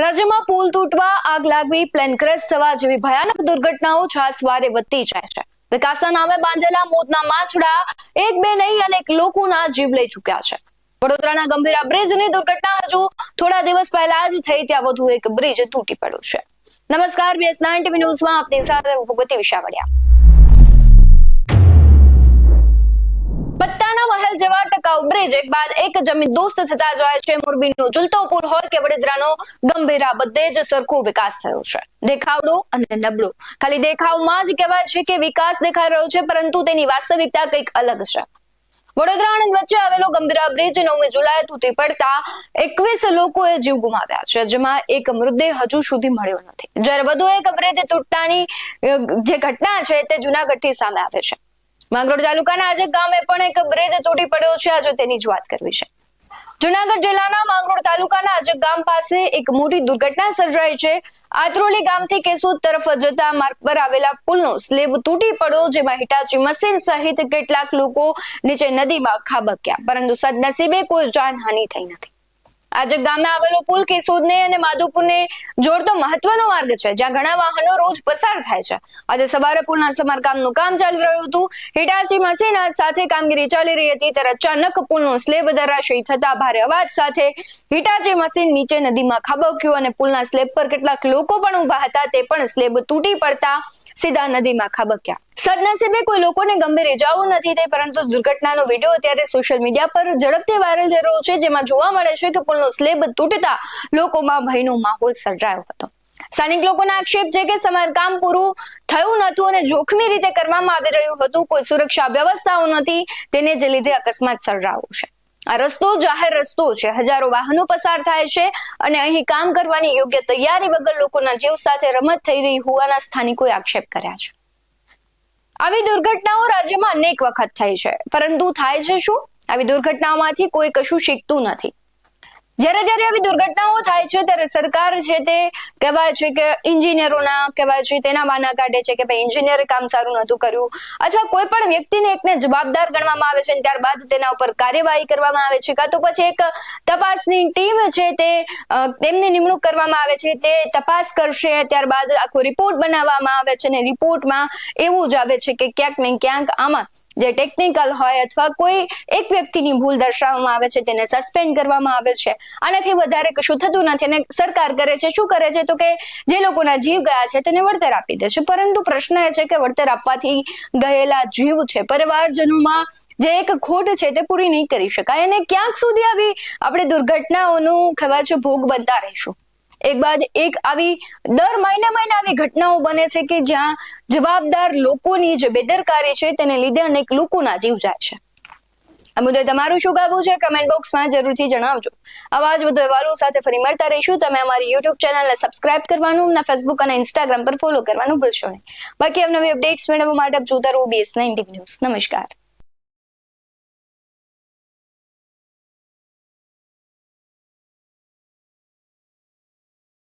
રાજ્યમાં પુલ તૂટવા આગ લાગવી plane crash થવા જેવી ભયાનક દુર્ઘટનાઓ છાસવારે વધતી જાય છે. વિકાસના નામે બાંધેલા મોતના માછડા એક બે નહીં, અનેક લોકોના જીવ લઈ ચૂક્યા છે. વડોદરાના ગંભીરા બ્રિજની દુર્ઘટના હજુ થોડા દિવસ પહેલા જ થઈ, ત્યાં વધુ એક બ્રિજ તૂટી પડ્યો છે. નમસ્કાર બીએસ નાઇન ટીવી ન્યૂઝમાં આપની સાથે ભગવતી વિશાવડિયા. જેવા ટકાઉ બ્રિજ એક બાદ એક જમીન દોસ્ત થતા જાય છે. મોરબીનો ઝુલતો પુલ હોય કે વડોદરાનો ગંભીરા બધે જ સરખો વિકાસ થયો છે. દેખાવડો અને નબળો. ખાલી દેખાવમાં જ કહેવાય છે કે વિકાસ દેખાઈ રહ્યો છે, પરંતુ તેની વાસ્તવિકતા કંઈક અલગ છે. વડોદરા આણંદ વચ્ચે આવેલો ગંભીરા બ્રિજ નવમી જુલાઈ તૂટી પડતા એકવીસ લોકોએ જીવ ગુમાવ્યા છે, જેમાં એક મૃતદેહ હજુ સુધી મળ્યો નથી. જ્યારે વધુ એક બ્રિજ તૂટતાની જે ઘટના છે તે જુનાગઢથી સામે આવે છે. માંગરોળ તાલુકાના આજે ગામે પણ એક બ્રિજ તૂટી પડ્યો છે. આજે તેની જ વાત કરવી છે. જુનાગઢ જિલ્લાના માંગરોળ તાલુકાના આજે ગામ પાસે એક મોટી દુર્ઘટના સર્જાઈ છે. આત્રોલી ગામથી કેસુદ તરફ જતા માર્ગ પર આવેલા પુલનો સ્લેબ તૂટી પડ્યો, જેમાં હિટાચી મશીન સહિત કેટલાક લોકો નીચે નદીમાં ખાબક્યા. પરંતુ સદનસીબે કોઈ જાનહાનિ થઈ નથી. આજે ગામે આવેલો પુલ કેશોદને અને માધુપુરને જોડતો મહત્વનો માર્ગ છે, જ્યાં ઘણા વાહનો રોજ પસાર થાય છે. આજે સવારે પુલના સમારકામનું કામ ચાલી રહ્યું હતું. હિટાચી મશીન સાથે કામગીરી ચાલી રહી હતી, ત્યારે અચાનક પુલનો સ્લેબ ધરાશયી થતા ભારે અવાજ સાથે હિટાચી મશીન નીચે નદીમાં ખાબક્યું અને પુલના સ્લેબ પર કેટલાક લોકો પણ ઊભા હતા, તે પણ સ્લેબ તૂટી પડતા સીધા નદીમાં ખાબક્યા. સદનસીબે કોઈ લોકોને ગંભીર ઇજાઓ નથી થઈ, પરંતુ દુર્ઘટનાનો વીડિયો અત્યારે સોશિયલ મીડિયા પર ઝડપથી વાયરલ થઈ રહ્યો છે, જેમાં જોવા મળે છે કે પુલનો સ્લેબ તૂટતા લોકોમાં ભયનો માહોલ સર્જાયો હતો. સ્થાનિક લોકોના આક્ષેપ છે કે સમારકામ પૂરું થયું નહોતું અને જોખમી રીતે કરવામાં આવી રહ્યું હતું, કોઈ સુરક્ષા વ્યવસ્થાઓ નથી, તેને જે લીધે અકસ્માત સર્જાયો છે. આ રસ્તો જાહેર રસ્તો છે, હજારો વાહનો પસાર થાય છે અને અહીં કામ કરવાની યોગ્ય તૈયારી વગર લોકોના જીવ સાથે રમત થઈ રહી હોવાના સ્થાનિકોએ આક્ષેપ કર્યા છે. આવી દુર્ઘટનાઓ રાજ્યમાં અનેક વખત થઈ છે. પરંતુ થાય છે શું? આવી દુર્ઘટનાઓમાંથી કોઈ કશું શીખતું નથી. જ્યારે જ્યારે આવી દુર્ઘટનાઓ થાય છે, ત્યારે સરકાર છે તે કહેવાય છે કે ઇન્જિનિયરોના કહેવાય છે, તેના વાના કાઢે છે કે ભાઈ ઇન્જિનિયરે કામ સારું નહોતું કર્યું. અથવા કોઈ પણ વ્યક્તિને એકને જવાબદાર ગણવામાં આવે છે અને ત્યારબાદ તેના ઉપર કાર્યવાહી કરવામાં આવે છે, કાં તો પછી એક તપાસની ટીમ છે તે તેમની નિમણૂક કરવામાં આવે છે, તે તપાસ કરશે, ત્યારબાદ આખો રિપોર્ટ બનાવવામાં આવે છે અને રિપોર્ટમાં એવું જ આવે છે કે ક્યાંક ને ક્યાંક આમાં જે ટેકનિકલ હોય અથવા કોઈ એક વ્યક્તિની ભૂલ દર્શાવવામાં આવે છે, તેને સસ્પેન્ડ કરવામાં આવે છે. આનાથી વધારે કશું થતું નથી અને સરકાર કરે છે, શું કરે છે? તો કે જે લોકોના જીવ ગયા છે, તેને વળતર આપી દે છે. પરંતુ પ્રશ્ન એ છે કે વળતર આપવાથી ગયેલા જીવ છે, પરિવારજનોમાં જે એક ખોટ છે, તે પૂરી નહીં કરી શકાય. અને ક્યાંક સુધી આવી આપણે દુર્ઘટનાઓનું છે ભોગ બનતા રહીશું. એક બાદ એક આવી દર મહિને મહિને આવી ઘટનાઓ બને છે કે જ્યાં જવાબદાર લોકોની જે બેદરકારી છે તેને લીધે અનેક લોકોના જીવ જાય છે. આ મુદ્દે તમારું શું કહેવું છે? કમેન્ટ બોક્સમાં જરૂરથી જણાવજો. આવા જ વધુ અહેવાલો સાથે ફરી મળતા રહીશું. તમે અમારી યુટ્યુબ ચેનલને સબસ્ક્રાઇબ કરવાનું અને ફેસબુક અને ઇન્સ્ટાગ્રામ પર ફોલો કરવાનું ભૂલશો નહીં. બાકી નવી અપડેટ્સ મેળવવા માટે જોતા રહો બીએસ નાઇન ન્યૂઝ નમસ્કાર.